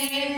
Thank you.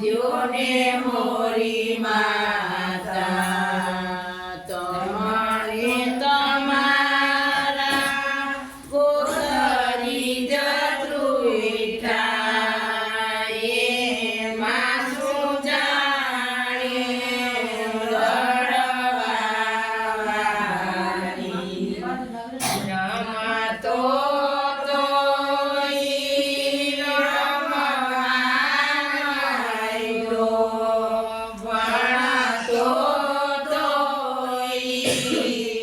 દ્યોને મોરી માતા You.